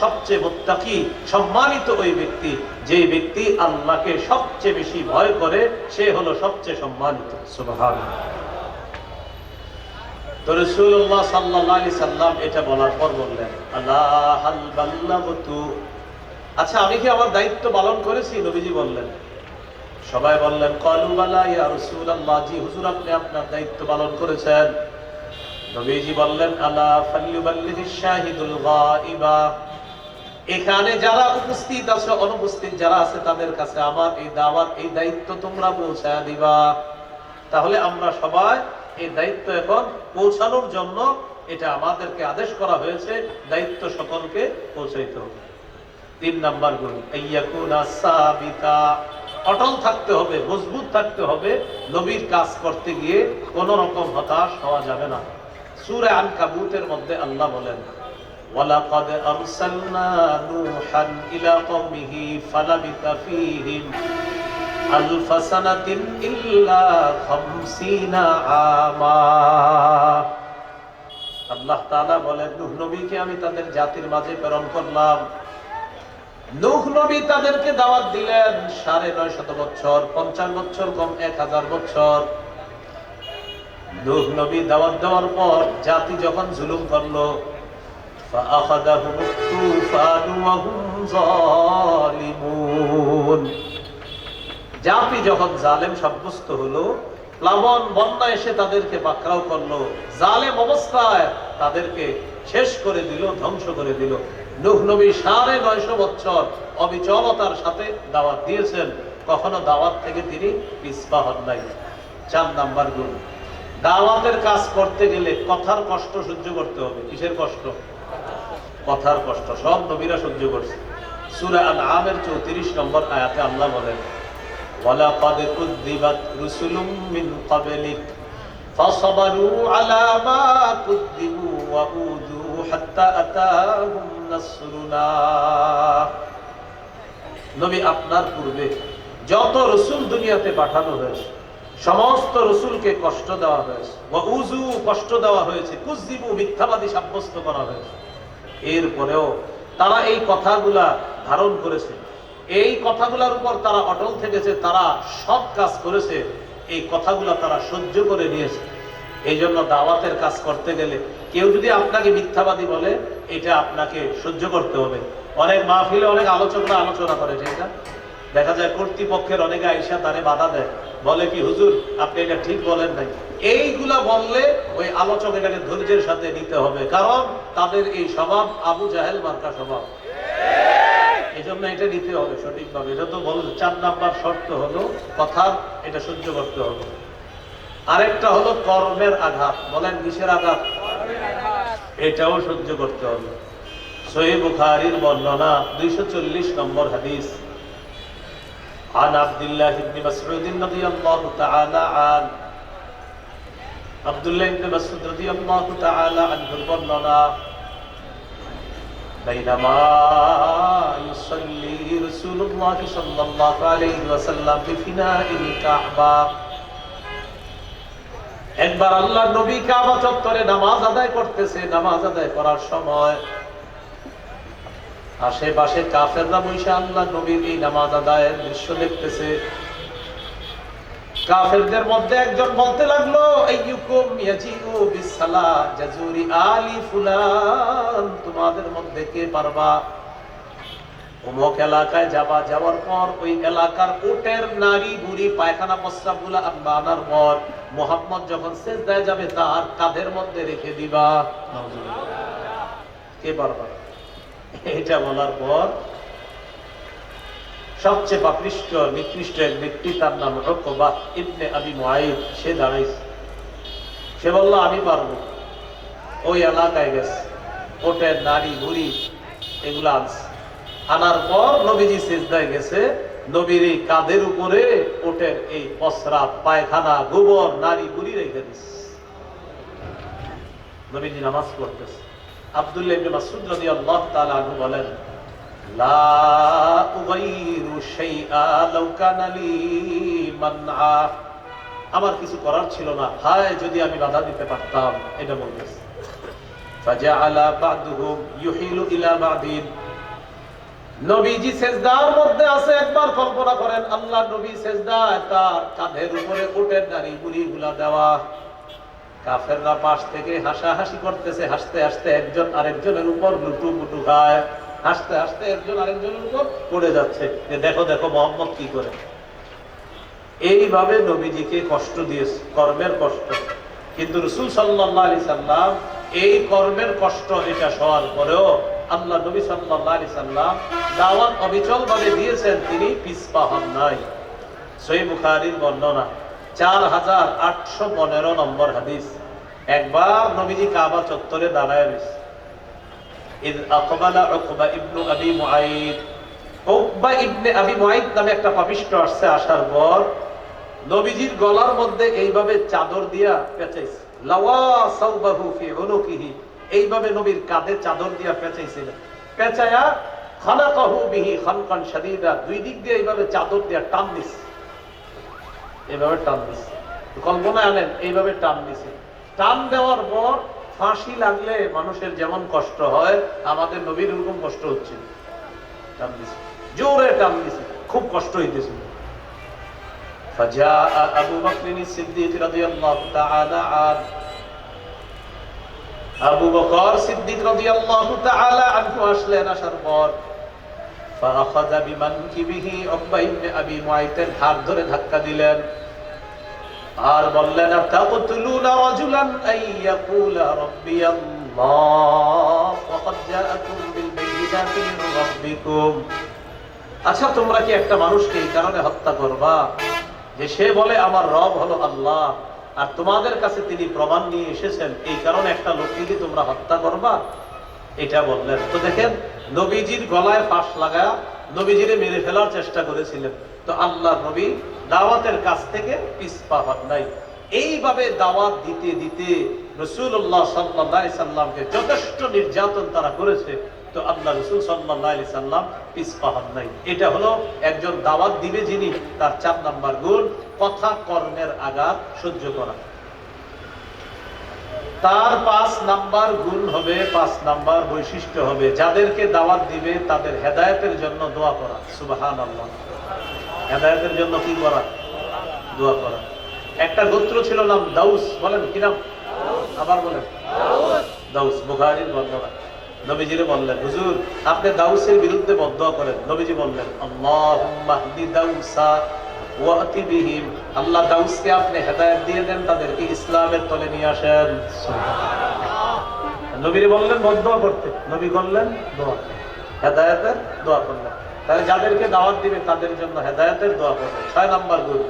সবচেয়ে মোত্তাকি, সম্মানিত ওই ব্যক্তি যে ব্যক্তি আল্লাহকে সবচেয়ে বেশি ভয় করে, সে হলো সবচেয়ে সম্মানিত। আল্লাহ আচ্ছা আমি কি আমার দায়িত্ব পালন করেছি? নবীজি বললেন। সবাই বললেন, কলু বালা রাসূলুল্লাহ, জি, হুজুর, আপনি আপনার দায়িত্ব পালন করেছেন। নবীজি বললেন, আলা ফাল্যুবাল্লিগিশ শাহিদুল গায়বা। এখানে যারা উপস্থিত আছে, অনুপস্থিত যারা আছে, তাদের কাছে আমার এই দাওয়াত, এই দায়িত্ব তোমরা পৌঁছায় দিবা। তাহলে আমরা সবাই এই দায়িত্ব এখন পৌঁছানোর জন্য এটা আমাদেরকে আদেশ করা হয়েছে, দায়িত্ব সকলকে পৌঁছাইতে হবে। তিন নাম্বার সাবিতা। অটল থাকতে হবে, মজবুত থাকতে হবে, নবীর কাজ করতে গিয়ে কোন রকম হতাশ হওয়া যাবে না। সূরা আনকাবুতের মধ্যে আল্লাহ বলেন ولقد أرسلنا نوحا إلى قومه فلبث فيهم ألف سنة إلا خمسين عاما আল্লাহ তাআলা বলেন নূহ নবীকে আমি তাদের জাতির মাঝে প্রেরণ করলাম নূহ নবী তাদেরকে দাওয়াত দিলেন সাড়ে নয় শত বছর পঞ্চাশ বছর কম এক হাজার বছর নূহ নবী দাওয়াত দেওয়ার পর জাতি যখন জুলুম করলো فأخذهم الطوفان وهم ظالمون জাতি যখন জালেম সাব্যস্ত হলো প্লাবন বন্যা এসে তাদেরকে পাকড়াও করলো জালেম অবস্থায় তাদেরকে শেষ করে দিল ধ্বংস করে দিল নূহ নবী সাড়ে নয়শো বছর অবিচলতার সাথে দাওয়াত দিয়েছেন কখনো দাওয়াত থেকে তিনি পিছপা হন নাই চার নাম্বার গুণ দাওয়াতের কাজ করতে গেলে কথার কষ্ট সহ্য করতে হবে কিসের কষ্ট কথার কষ্ট সব নবীরা সহ্য করছে সূরা আনআমের 34 নম্বর আয়াতে আল্লাহ বলেন ওয়ালাকাদ কুযযিবাত রুসুলুম মিন ক্বাবলিক فصبروا على ما كذبوا وأوذوا حتى أتاهم نصرنا নবী আপনার পূর্বে যত রসুল দুনিয়াতে পাঠানো হয়েছে সমস্ত রসুলকে কষ্ট দেওয়া হয়েছে উজু কষ্ট দেওয়া হয়েছে কুজিবু মিথ্যাবাদী সাব্যস্ত করা হয়েছে এরপরেও তারা এই কথাগুলা ধারণ করেছে। এই কথাগুলার উপর তারা অটল থেকেছে, তারা সব কাজ করেছে, এই কথাগুলা তারা সহ্য করে নিয়েছে। এই জন্য দাওয়াতের কাজ করতে গেলে কেউ যদি আপনাকে মিথ্যাবাদী বলে, এটা আপনাকে সহ্য করতে হবে। অনেক মাহফিলে অনেক আলোচকরা আলোচনা করে, ঠিক না? দেখা যায় কর্তৃপক্ষের অনেকে আইসা তারে বাধা দেয়। বলে কি, হুজুর, আপনি এটা ঠিক বলেন নাই। এইগুলা বললে ওই আলোচক এটাকে ধৈর্যের সাথে নিতে হবে। কারণ তাদের এই স্বভাব আবু জাহেল মার্কা স্বভাব। এই জন্য এটা নিতে হবে সঠিকভাবে। এটা তো বল, চার নাম্বার শর্ত হলো কথার এটা সহ্য করতে হবে। আরেকটা হলো কর্মের আঘাত। বলেন, কিসের আঘাত? এটাও সহ্য করতে হবে। সহি বুখারীর বর্ণনা দুইশো চল্লিশ নম্বর হাদিস। عن عبد الله بن مسعود رضي الله تعالى عنه عبد الله بن مسعود رضي الله تعالى عنه البرننا بينما يصلي رسول الله صلى الله عليه وسلم بفناء الكعبة একবার আল্লাহ নবী কাবা চত্বরে নামাজ আদায় করতেছে নামাজ আদায় করার সময় আশেপাশে কাফেররা বৈশা আল্লাহ নবীর এই নামাজ আদায়ের দৃশ্য দেখতেছে। কাফেরদের মধ্যে একজন বলতে লাগল আলি ফুলান। তোমাদের মধ্যে কে পারবা? অমুক এলাকায় যাবা, যাওয়ার পর ওই এলাকার উটের নারী বুড়ি পায়খানা প্রস্রাবগুলা আনার পর মোহাম্মদ যখন সেজদায় যাবে, তার কাঁধের মধ্যে রেখে দিবা। কে পারবা? এটা বলার পর সবচেয়ে পাপৃষ্ট নিকৃষ্ট এক ব্যক্তি তার নাম রকবা ইবনে আবি মুআইদ সে দাঁড়াইছে। সে বলল, আমি পারব। ওই এলাকায় গেছে। ওটের নারী বুড়ি এগুলো আনছে। আনার পর নবীজি সেজদায় গেছে। নবীর এই কাঁধের উপরে ওটের এই পসরা, পায়খানা, গোবর নারী বুড়ি রেখে দিচ্ছে নবীজি নামাজ পড়তেছে। আমার কিছু করার ছিল না। হায়, যদি আমি বাধা দিতে পারতাম, এটা বলতেছে। ফাজাআলা আল্লাহ নবী সেজদায় তার কাঁধের উপরে উটের নারী বুড়ি গুলা দেওয়া। কাফেররা পাশ থেকে হাসাহাসি করতেছে, হাসতে হাসতে একজন আরেকজনের উপর লুটু মুটু খায়। হাসতে হাসতে একজন আরেকজনের উপর পড়ে যাচ্ছে। যে দেখো দেখো মোহাম্মদ কি করে। এইভাবে নবীজিকে কষ্ট দিয়েছে কর্মের কষ্ট। কিন্তু রসুল সাল্লাহ আলি সাল্লাম এই কর্মের কষ্ট এটা সবার পরেও আল্লাহ নবী সাল্লাহ আলি সাল্লাম দাওয়াত অবিচল ভাবে দিয়েছেন, তিনি পিসপা হন নাই। সই বুখারির বর্ণনা। চার হাজার আটশো পনেরো নম্বর হাদিস। একবার নবীজি কাবা চত্বরে দাঁড়ায় রয়েছে। নবীজির গলার মধ্যে এইভাবে চাদর দিয়া এইভাবে নবীর কাঁধে চাদর দিয়া পেঁচাইছিল পেঁচায়া দুই দিক দিয়ে এইভাবে চাদর দিয়া টান দিছে। এইভাবে টান দিছে কল্পনা আনেন এইভাবে টান দিছে টান দেওয়ার পর ফাঁসি লাগলে মানুষের যেমন কষ্ট হয় আমাদের নবীর এরকম কষ্ট হচ্ছে টান দিছে জোরে টান দিছে খুব কষ্ট হইতেছে فجاء أبو بكر الصديق رضي الله تعالى عنه আবু বকর সিদ্দিক রাদিয়াল্লাহু তাআলা আনহু আসলেন আসার পর فأخذ بمنكبه عقبة بن أبي معيط হাত ধরে ধাক্কা দিলেন আর বললেন তাকতুলুনা রাজুলান আই ইয়াকুলা রাব্বি আল্লাহ ওয়াকাদ জাআকুম বিল বাইয়িনাতি মিন রাব্বিকুম আচ্ছা তোমরা কি একটা মানুষকে এই কারণে হত্যা করবা যে সে বলে আমার রব হলো আল্লাহ আর তোমাদের কাছে তিনি প্রমাণ নিয়ে এসেছেন এই কারণে একটা লোককে কি তোমরা হত্যা করবা এটা বললেন। তো দেখেন, নবীজির গলায় ফাঁস লাগা নবীজিরে মেরে ফেলার চেষ্টা করেছিলেন। তো আল্লাহ নবী দাওয়াতের কাছ থেকে পিছপা হন নাই। এইভাবে দাওয়াত দিতে দিতে রসুল্লাহ সাল্লাহ সাল্লামকে যথেষ্ট নির্যাতন তারা করেছে। তো আল্লাহ রসুল সাল্লাহ সাল্লাম পিছপা হন নাই। এটা হলো একজন দাওয়াত দিবে যিনি, তার চার নাম্বার গুণ, কথা কর্মের আঘাত সহ্য করা। তার পাঁচ নাম্বার গুণ হবে, পাঁচ নাম্বার বৈশিষ্ট্য হবে। যাদেরকে দাওয়াত দিবে, তাদের হেদায়েতের জন্য দোয়া করা। সুবাহান আল্লাহ হেদায়েতের জন্য কি করা? দোয়া করা। একটা গোত্র ছিল নাম দাউস। বলেন, কি নাম? আবার বলেন। দাউস। বুখারীর বর্ণনা। নবীজিরে বললেন, হুজুর, আপনি দাউসের বিরুদ্ধে বদদোয়া করেন। নবীজি বললেন, আল্লাহুম্মা হদি দাউসা ওয়াতি বিহিম আল্লাহ দাউসকে আপনি দিয়ে দেন, তাদেরকে ইসলামের তলে নিয়ে আসেন। নবীরে বললেন করতে। নবী করলেন, দোয়া হেদায়েতের দোয়া করলেন। তাহলে যাদেরকে দাওয়াত দিবে, তাদের জন্য হেদায়েতের দোয়া করবে। ছয় নাম্বার গুণ,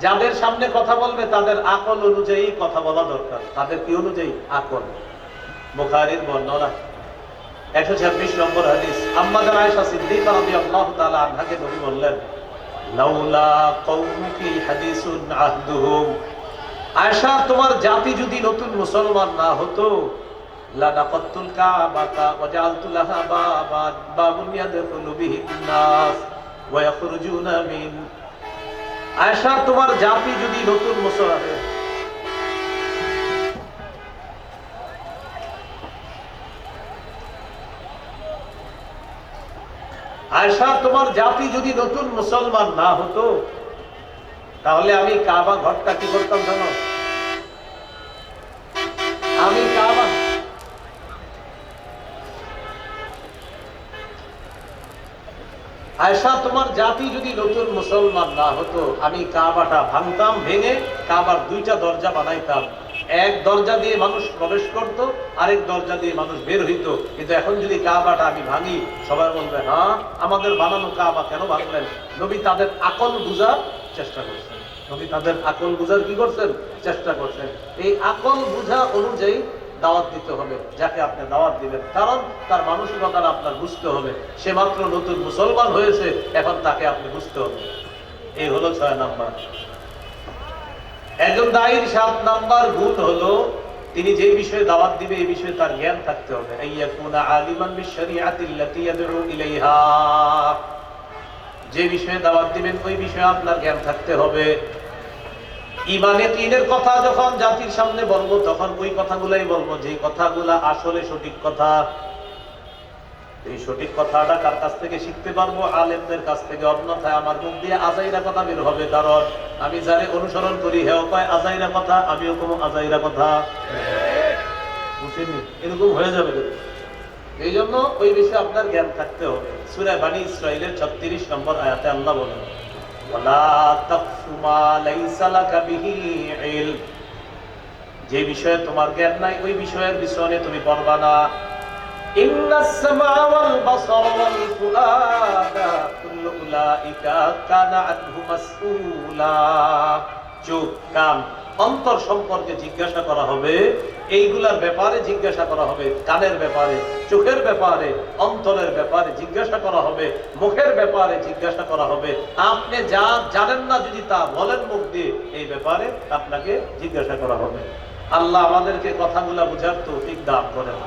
যাদের সামনে কথা বলবে, তাদের আকল অনুযায়ী কথা বলা দরকার। তাদের কি অনুযায়ী? আকল। বুখারীর বর্ণনা। একশো ছাব্বিশ নম্বর হাদিস। আম্মাদার আয়েশা সিদ্দিকা রাদিয়াল্লাহু তাআলা আনহাকে নবী বললেন লাউলা কওমুকি হাদিসুন আহদুহুম। আয়েশা, তোমার জাতি যদি নতুন মুসলমান না হতো লানাকাতুল কাবাতা ওয়াজআলতু লাহা বাবান, বাবুন ইয়াদখুলু বিহিন নাস ওয়া ইয়াখরুজুনা মিন। আয়েশা, তোমার জাতি যদি নতুন মুসলমান আয়সা তোমার জাতি যদি নতুন মুসলমান না হতো, তাহলে আমি কাবা ঘরটা কি করতাম জানো? আমি কাবা আয়সা তোমার জাতি যদি নতুন মুসলমান না হতো, আমি কাবাটা ভাঙতাম, ভেঙে কাবার দুইটা দরজা বানাইতাম। এক দরজা দিয়ে মানুষ প্রবেশ করত, আরেক দরজা দিয়ে মানুষ বের হইতো। কিন্তু এখন যদি কাবাটা আমি ভাঙি, সবাই বলবে হ্যাঁ আমাদের বানানো কাবা কেন ভাঙলেন? নবী তাদের আকল বুঝার চেষ্টা করছেন। নবী তাদের আকল বুঝার কি করছেন? চেষ্টা করছেন। এই আকল বুঝা অনুযায়ী দাওয়াত দিতে হবে, যাকে আপনি দাওয়াত দিবেন। কারণ তার মানসিকতা আপনার বুঝতে হবে। সে মাত্র নতুন মুসলমান হয়েছে, এখন তাকে আপনি বুঝতে হবে। এই হলো ছয় নাম্বার। একজন দায়ীর সাত নাম্বার গুণ হলো, তিনি যে বিষয়ে দাওয়াত দিবে, এই বিষয়ে তার জ্ঞান থাকতে হবে। আলিমান ইলাইহা। যে বিষয়ে দাওয়াত দিবেন, ওই বিষয়ে আপনার জ্ঞান থাকতে হবে। ইমানে তিনের কথা যখন জাতির সামনে বলব, তখন ওই কথাগুলাই বলব, যে কথাগুলা আসলে সঠিক কথা এই সঠিক কথাটা কার কাছ থেকে শিখতে পারব? আলেমদের কাছ থেকে। অন্যথায় আমার মুখ দিয়ে আজাইরা কথা বের হবে। কারণ আমি যারে অনুসরণ করি, হেও কয়, আজাইরা কথা, আমিও কোনো আজাইরা কথা। বুঝিনি এরকম হয়ে যাবে এই জন্য ওই বিষয়ে আপনার জ্ঞান থাকতে হবে। সুরায় বানী ইসরাইলের ছত্রিশ নম্বর আয়াতে আল্লাহ বলেন। যে বিষয়ে তোমার জ্ঞান নাই, ওই বিষয়ের পিছনে তুমি পড়বা না। অন্তর সম্পর্কে জিজ্ঞাসা করা হবে, এইগুলার ব্যাপারে জিজ্ঞাসা করা হবে, কানের ব্যাপারে, চোখের ব্যাপারে, অন্তরের ব্যাপারে জিজ্ঞাসা করা হবে, মুখের ব্যাপারে জিজ্ঞাসা করা হবে। আপনি যা জানেন না যদি তা বলেন মুখ দিয়ে, এই ব্যাপারে আপনাকে জিজ্ঞাসা করা হবে। আল্লাহ আমাদেরকে কথাগুলা বুঝার তৌফিক দান করেন।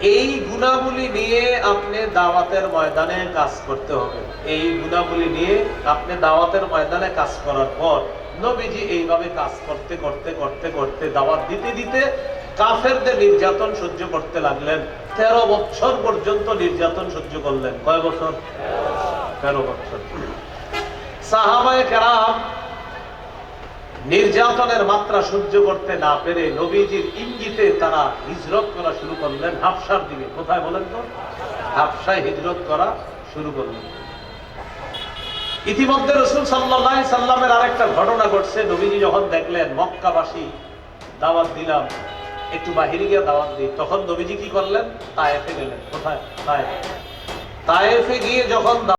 এই গুণাবলী নিয়ে আপনি দাওয়াতের ময়দানে কাজ করতে হবে। এই গুণাবলী নিয়ে আপনি দাওয়াতের ময়দানে কাজ করার পর নবীজি এইভাবে কাজ করতে করতে করতে করতে দাওয়াত দিতে দিতে কাফেরদের নির্যাতন সহ্য করতে লাগলেন। তেরো বছর পর্যন্ত নির্যাতন সহ্য করলেন। কয় বছর? তেরো বছর। সাহাবায়ে কেরাম নির্যাতনের মাত্রা সহ্য করতে না পেরে নবীজির ইঙ্গিতে তারা হিজরত করা শুরু করলেন। হাফসার দিকে কোথায় বলেন তো? হাফসায় হিজরত করা শুরু করলেন। ইতিমধ্যে রসুল সাল্লাহ সাল্লামের আরেকটা ঘটনা ঘটছে। নবীজি যখন দেখলেন মক্কাবাসী দাওয়াত দিলাম, একটু বাহিরে গিয়ে দাওয়াত দিই, তখন নবীজি কি করলেন? তায়েফে গেলেন। কোথায়? তায়েফ। তায়েফে গিয়ে যখন